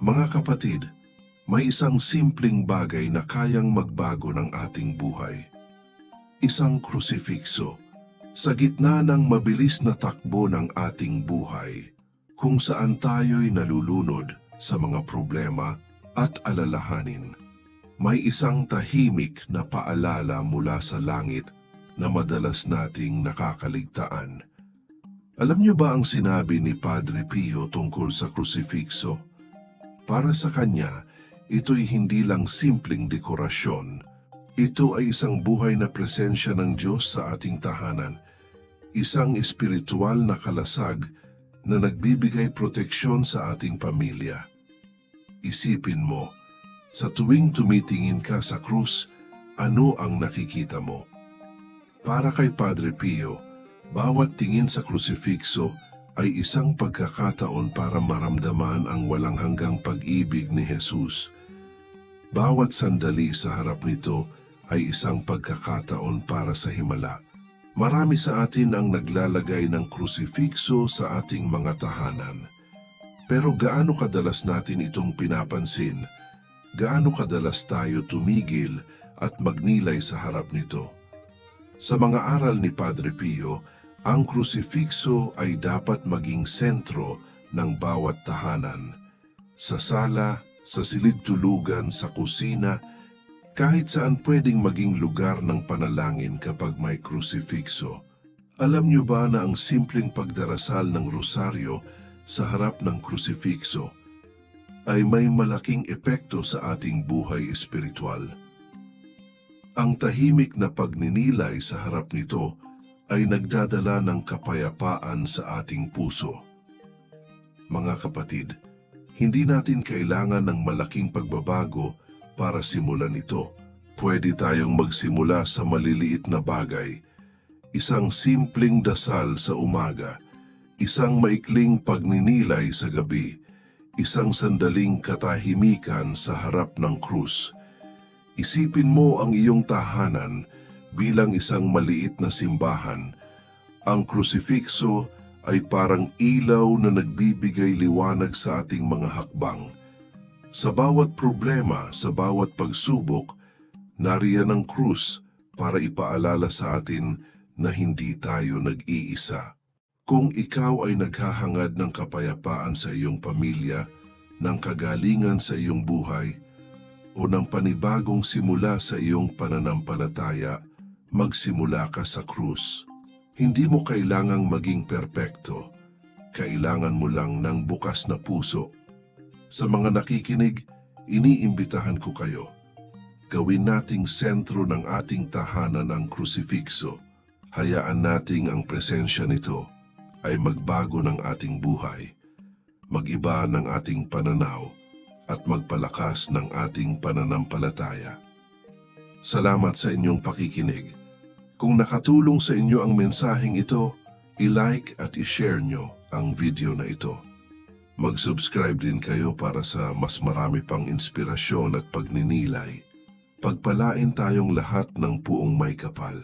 Mga kapatid, may isang simpleng bagay na kayang magbago ng ating buhay. Isang krusifikso sa gitna ng mabilis na takbo ng ating buhay kung saan tayo'y nalulunod sa mga problema at alalahanin. May isang tahimik na paalala mula sa langit na madalas nating nakakaligtaan. Alam niyo ba ang sinabi ni Padre Pio tungkol sa krusifikso? Para sa kanya, ito'y hindi lang simpleng dekorasyon. Ito ay isang buhay na presensya ng Diyos sa ating tahanan. Isang espiritual na kalasag na nagbibigay proteksyon sa ating pamilya. Isipin mo, sa tuwing tumitingin ka sa krus, ano ang nakikita mo? Para kay Padre Pio, bawat tingin sa krusifikso ay isang pagkakataon para maramdaman ang walang hanggang pag-ibig ni Jesus. Bawat sandali sa harap nito ay isang pagkakataon para sa himala. Marami sa atin ang naglalagay ng krusifikso sa ating mga tahanan. Pero gaano kadalas natin itong pinapansin? Gaano kadalas tayo tumigil at magnilay sa harap nito? Sa mga aral ni Padre Pio, ang krusifikso ay dapat maging sentro ng bawat tahanan. Sa sala, sa silid tulugan, sa kusina, kahit saan pwedeng maging lugar ng panalangin kapag may krusifikso. Alam niyo ba na ang simpleng pagdarasal ng rosaryo sa harap ng krusifikso ay may malaking epekto sa ating buhay espiritual? Ang tahimik na pagninilay sa harap nito ay nagdadala ng kapayapaan sa ating puso. Mga kapatid, hindi natin kailangan ng malaking pagbabago para simulan ito. Pwede tayong magsimula sa maliliit na bagay. Isang simpleng dasal sa umaga, isang maikling pagninilay sa gabi, isang sandaling katahimikan sa harap ng krus. Isipin mo ang iyong tahanan bilang isang maliit na simbahan. Ang krusifikso ay parang ilaw na nagbibigay liwanag sa ating mga hakbang. Sa bawat problema, sa bawat pagsubok, nariyan ang krus para ipaalala sa atin na hindi tayo nag-iisa. Kung ikaw ay naghahangad ng kapayapaan sa iyong pamilya, ng kagalingan sa iyong buhay, o ng panibagong simula sa iyong pananampalataya, magsimula ka sa krus. Hindi mo kailangang maging perpekto. Kailangan mo lang ng bukas na puso. Sa mga nakikinig, iniimbitahan ko kayo. Gawin nating sentro ng ating tahanan ang krusifikso. Hayaan nating ang presensya nito ay magbago ng ating buhay, magiba ng ating pananaw, at magpalakas ng ating pananampalataya. Salamat sa inyong pakikinig. Kung nakatulong sa inyo ang mensaheng ito, i-like at i-share nyo ang video na ito. Mag-subscribe din kayo para sa mas marami pang inspirasyon at pagninilay. Pagpalain tayong lahat ng puong may kapal.